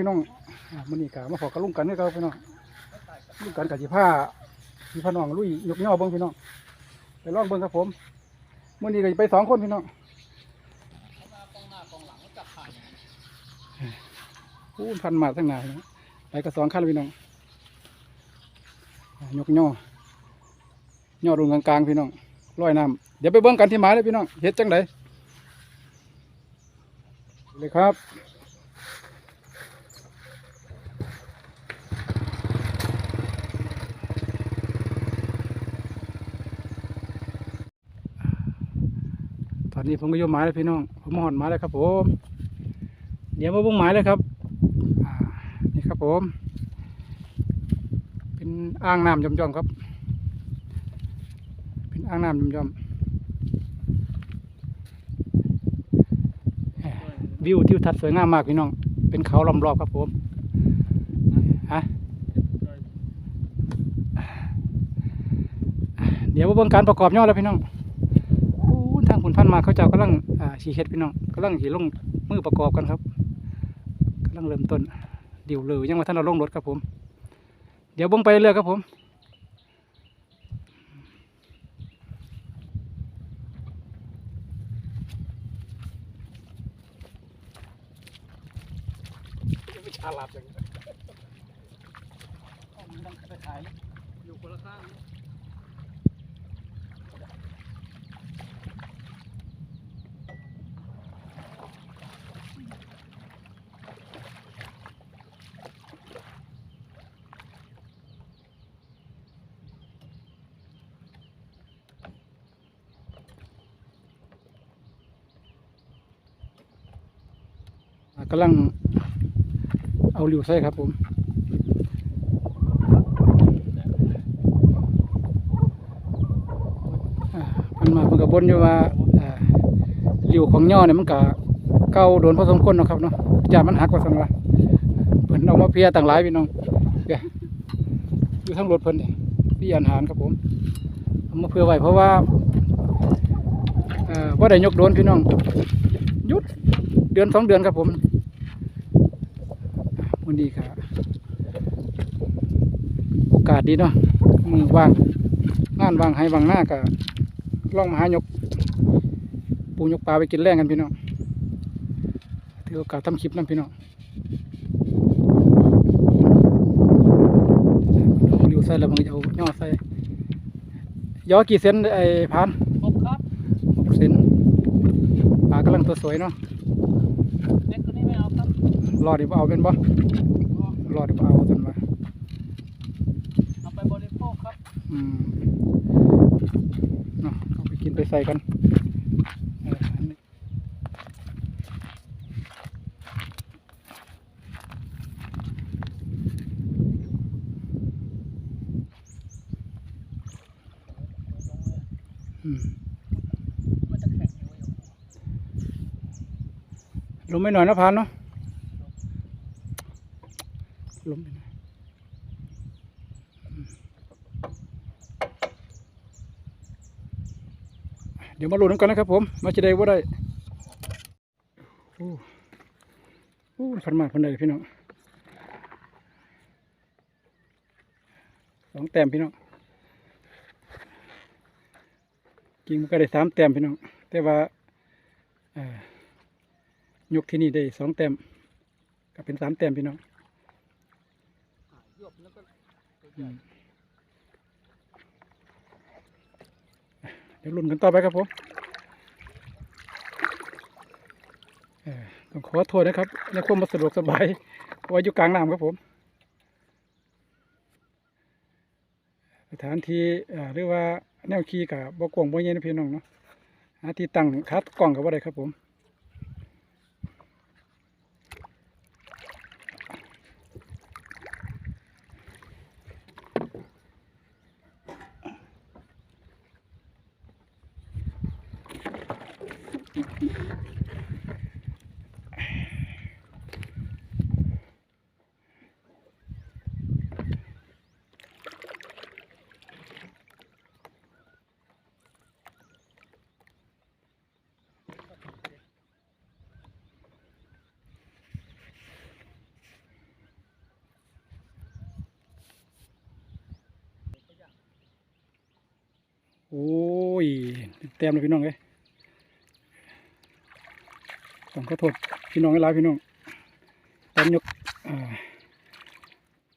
พี่น้องอ่ามื้อนี้กะมาขอกระลุงกันนี่ครับพี่น้องลุงกันกับสิผ้าพี่พี่น้องลุยยกย่อเบิ้งพี่น้องไปลองเบิ้งครับผมมื้อนี้ก็ไปสองคนพี่น้องอู้พันมาตั้งนานแล้วไปกับสองขั้นพี่น้องยกย่อย่อรุงกลางๆพี่น้องร้อยน้ำเดี๋ยวไปเบิ้งกันที่หมายเลยพี่น้องเฮ็ดจังไดเลยครับ อนนี้ผมก็โยมหมายแล้วพี่น้อง ผมมาหอดหมายแล้วครับผม เดี๋ยวมาบุ้งหมายเลยครับอ่านี่ครับผม เป็นอ่างน้ำย่อมๆครับ เป็นอ่างน้ำย่อมๆแหม่วิวทิวทัศน์สวยงามมากพี่น้อง เป็นเขาล้อมรอบครับผมฮะเดี๋ยวมาเบิ่งการประกอบยอดแล้วพี่น้อง โอ้ทางผลพันธุ์ มาเขาเจ้ากำลังอ่าชีเฮ็ดพี่น้องกำลังสีลงมือประกอบกันครับกำลังเริ่มต้นเดี๋ยวเลยยังมาท่านเราลงรถครับผม เดี๋ยวเบิ่งไปเรื่อยครับผมไม่ฉลาดจังอยู่คนละข้าง กำลังเอาหลิวใส่ครับผม มันมาเพิ่นกับบนอยู่ว่าอ่าหลิวของย่อเนี่ยมันก็เก่าโดนพอสมควรเนาะครับเนาะจานมันหักว่าซั่นว่าเพิ่นเอามาเพียต่างหลายพี่น้องเดี๋ยวอยู่ทั้งรถเพิ่นนี่พี่อันหารครับผมเอามาเพื่อไว้เพราะว่าเอ่อบ่ได้ยกโดนพี่น้องหยุดเดือนสองเดือนครับผม วันนี้ครับโอกาสดีเนาะมือว่างงานว่างให้ว่างหน้าก็ล่องมาหายก ปูยกปลาไปกินแรงกันพี่น้องถือโอกาสทำคลิปนั่นพี่น้องเอาเร็วใส่แล้วมันก็จะเอาย่อใส่ย่อกี่เซนไอ้พานครบครับหกเซนปลากำลังตัวสวยเนาะเล็กตัวนี้ไม่เอาครับรอดดีบ่เอาเป็นบ่ร อดดีบ่เอาจนว่าเอาไปบริโภคครับอืมเนาะเอาไปกินไปใส่กันเอออันนี้อืมมันจะแข็งอยู่อยู่ลมไม่หน่อยนะพานเนาะ ลมไปหน่อยเดี๋ยวมาลุ้นกันนะครับ ผมมาจะได้ว่าได้โอ้โอ้ขันมากคนใดพี่น้องสองแต้มพี่น้องกิงมันก็ได้สามแต้มพี่น้องแต่ว่ายกที่นี่ได้สองแต้มก็เป็นสามแต้มพี่น้อง หยบแล้วก็ อืม เดี๋ยวลุ้นกันต่อไปครับผมเอ่อต้องขอโทษนะครับในความมาสะดวกสบายเพราะว่าอยู่กลางน้ำครับผม สถานที่เอ่อหรือว่าแนวขี่กับบกวงบ่เย็นนะพี่น้องเนาะหาที่ตั้งคัดกล้องกับว่าได้ครับผม โอ้ยเต็มเลยพี่น้องเอ้ยต้องขอโทษพี่น้องหลายพี่น้องตอนยก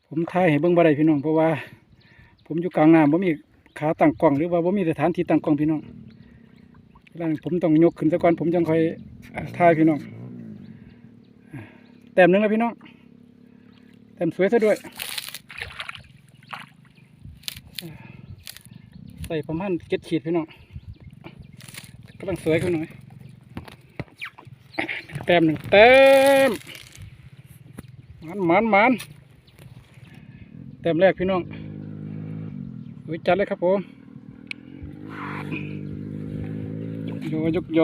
ผมถ่ายให้เบิ่งบ่ได้พี่น้องเพราะว่า ผมอยู่กลางน้ำบ่มีขาตั้งกล้องหรือว่าบ่มีสถานที่ตั้งกล้องพี่น้องเวลานั้นผมต้องยกขึ้นซะก่อนผมจังค่อยอ่าถ่ายพี่น้องอ่าแต้มหนึงแล้วพี่น้องแต้มสวยซะด้วย ส่ประมาณเจ็ดขีดพี่น้องกำลังสวยขึ้นหน่อยแต้มหนึ่งแต้มมันมันมันแต้มแรกพี่น้องวยจัดเลยครับผมโยยกย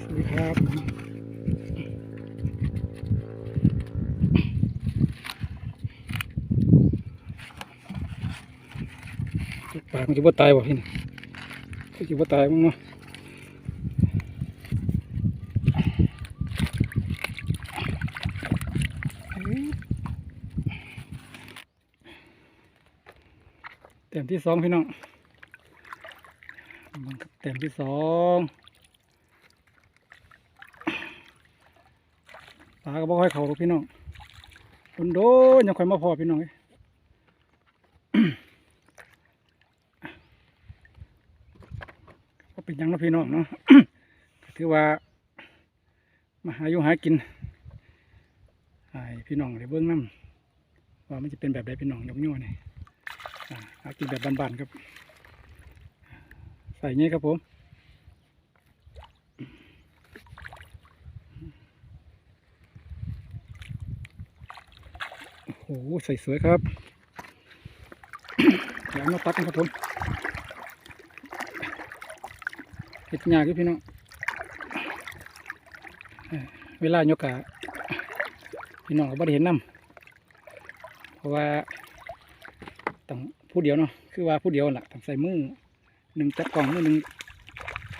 สวัสดีครับามันจะบ่าตายบ่พี่นี่ก็จะบ่ตายมั้งเนาะเต็มที่สองพี่น้องมันเต็มที่สองปลาก็บ่ค่อยเข้าหรอกพี่น้องโดนๆยังค่อยมาพอพี่น้องเอ้ย ก็ เป็นยังนะพี่น้องเนาะถือว่า มาหาอยู่หากินให้พี่น้องได้เบื้องน้ำว่ามันจะเป็นแบบใดพี่น้องยกนิ้วนี่อาหากินแบบบานๆครับ ใส่เงี้ยครับผมโอ้โหใส่สวยครับเดี๋ยวเอามาตักกันครับผม เห็ดยากอยู่พี่น้องเวลายกกะพี่น้องก็บ่ได้เห็นน้ำเพราะว่าต้องผู้เดียวเนาะคือว่าผู้เดียวนั่นล่ะต้องใส่มือหนึ่งจับกล่องมือหนึ่ง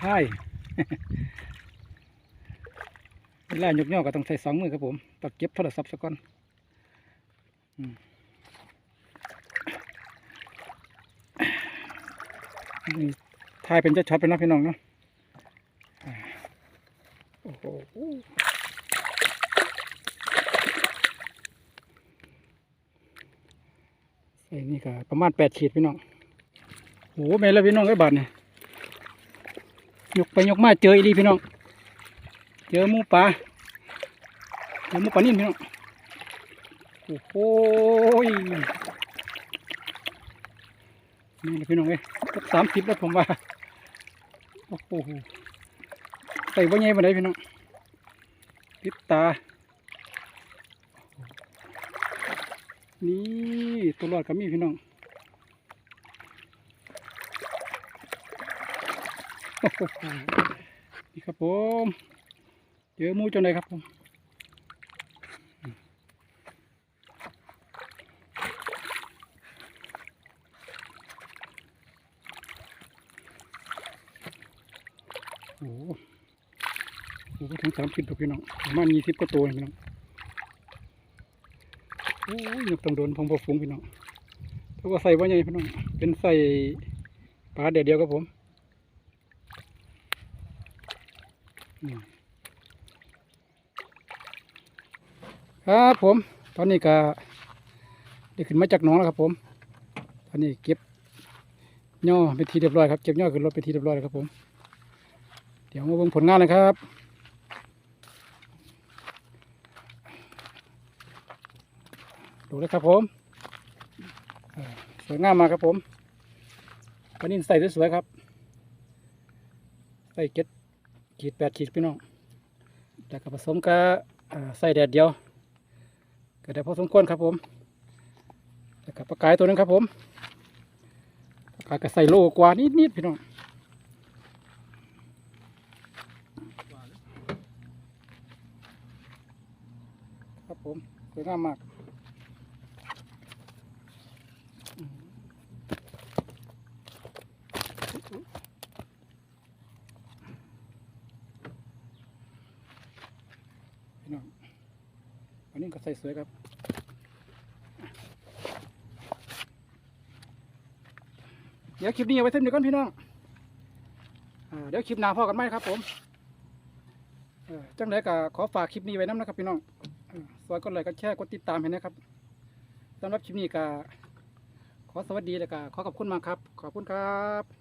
ท้ายเวลายกย่อก็ต้องใส่สองมือครับผมต้องเก็บโทรศัพท์ซะก่อนนี่ถ่ายเป็นจะช็อตๆเป็นนาะพี่น้องเนาะ อ้โหใส่นี่ก็ประมาณแปดขีดพี่น้องโอ้โหแม่แล้วพี่น้องไอ้บาทเนี่ยยกไปยกมาเจออีดีพี่น้อง เจอหมูปลาเจอหมูปลานิ่มพี่น้อง โอ้โหนี่แหละพี่น้องเอ้ยสามสิบแล้วผมว่า โอ้โห ส่บ่ใหญ่บ่ได้พี่น้องติดตา นี่ตัวรอดก็มีพี่น้องนี่ครับผม เจอมูจนไหนครับผมโอ้โห โอ้โหถึ งสามสิบตัวพี่น้องประมาณยี่สิบกว่าตัวพี่น้องโอ้ยยกต้องโดนพองพอฟุ้งพี่น้องเพราะว่าใส่ว่าไงพี่น้อง เป็นใส่ปลาเดียวเดียวครับผมครับผม ตอนนี้ก็ได้ขึ้นมาจากหนองแล้วครับ ผม ตอนนี้เก็บย่อเป็นทีเรียบร้อยครับเก็บย่อขึ้นรถเป็นทีเรียบร้อยแล้วครับผม เดี๋ยวมาเบิ่งผลงานนะครับ ดูเลยครับผมสวยงามมากครับผมปนินใส่สวยๆครับใส่เก็ดขีดแปดขีดพี่น้องแล้วก็ผสมกับใส่แดดเดียวก็ได้พอสมควรครับผมแล้วก็ปลากายตัวนึงครับผมปลากายก็ใส่โลกว่านิดๆพี่น้องครับผมสวยงามมากอืมพี่น้องอันนี้ก็ใส่สวยครับ เดี๋ยวคลิปนี้เอาไว้เท่านี้ก่อนพี่น้องเดี๋ยวคลิปหน้าพ่อกันไหมครับ ผมเออจังไรก็ขอฝากคลิปนี้ไว้น้ำนะครับพี่น้องสวยกดไลค์กดแชร์กดติดตามให้นะครับสำหรับคลิปนี้ก็ขอสวัสดีแล้วก็ขอขอบคุณมากครับ ขอบคุณครับ